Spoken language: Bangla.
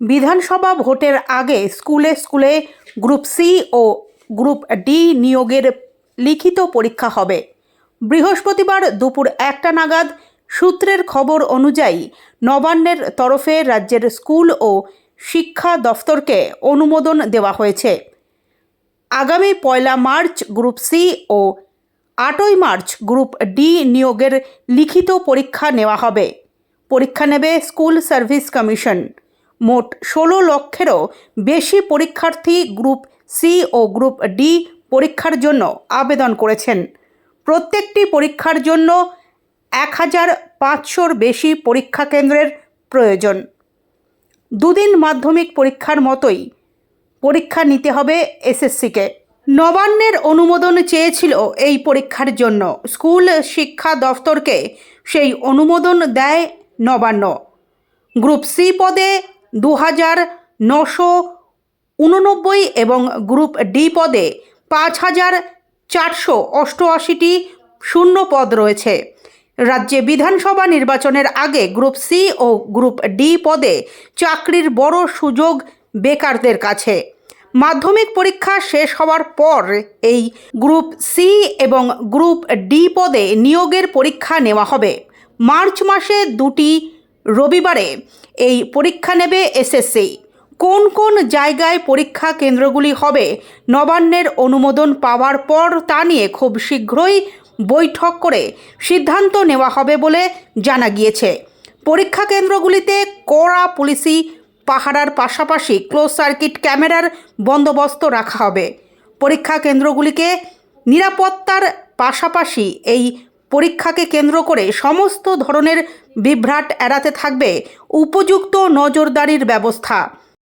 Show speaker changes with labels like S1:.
S1: বিধানসভা ভোটের আগে স্কুলে স্কুলে গ্রুপ সি ও গ্রুপ ডি নিয়োগের লিখিত পরীক্ষা হবে। বৃহস্পতিবার দুপুর একটা নাগাদ সূত্রের খবর অনুযায়ী নবান্নের তরফে রাজ্যের স্কুল ও শিক্ষা দফতরকে অনুমোদন দেওয়া হয়েছে। আগামী পয়লা মার্চ গ্রুপ সি ও আটই মার্চ গ্রুপ ডি নিয়োগের লিখিত পরীক্ষা নেওয়া হবে। পরীক্ষা নেবে স্কুল সার্ভিস কমিশন। মোট ষোলো লক্ষেরও বেশি পরীক্ষার্থী গ্রুপ সি ও গ্রুপ ডি পরীক্ষার জন্য আবেদন করেছেন। প্রত্যেকটি পরীক্ষার জন্য এক হাজার পাঁচশোর বেশি পরীক্ষা কেন্দ্রের প্রয়োজন। দুদিন মাধ্যমিক পরীক্ষার মতোই পরীক্ষা নিতে হবে এসএসসিকে। নবান্নের অনুমোদন চেয়েছিল এই পরীক্ষার জন্য। স্কুল শিক্ষা দফতরকে সেই অনুমোদন দেয় নবান্ন। গ্রুপ সি পদে দু হাজার নশো উননব্বই এবং গ্রুপ ডি পদে পাঁচ হাজার চারশো অষ্টআশিটি শূন্য পদ রয়েছে। রাজ্যে বিধানসভা নির্বাচনের আগে গ্রুপ সি ও গ্রুপ ডি পদে চাকরির বড় সুযোগ বেকারদের কাছে। মাধ্যমিক পরীক্ষা শেষ হওয়ার পর এই গ্রুপ সি এবং গ্রুপ ডি পদে নিয়োগের পরীক্ষা নেওয়া হবে। মার্চ মাসে দুটি রবিবারে এই পরীক্ষা নেবে এসএসসি কোন কোন জায়গায় পরীক্ষা কেন্দ্রগুলি হবে নবান্নের অনুমোদন পাওয়ার পর তা নিয়ে খুব শীঘ্রই বৈঠক করে সিদ্ধান্ত নেওয়া হবে বলে জানা গিয়েছে। পরীক্ষা কেন্দ্রগুলিতে কড়া পুলিশি পাহারার পাশাপাশি ক্লোজ সার্কিট ক্যামেরার বন্দোবস্ত রাখা হবে। পরীক্ষা কেন্দ্রগুলিকে নিরাপত্তার পাশাপাশি এই পরীক্ষাকে কেন্দ্র করে সমস্ত ধরনের বিভ্রাট এড়াতে থাকবে উপযুক্ত নজরদারির ব্যবস্থা।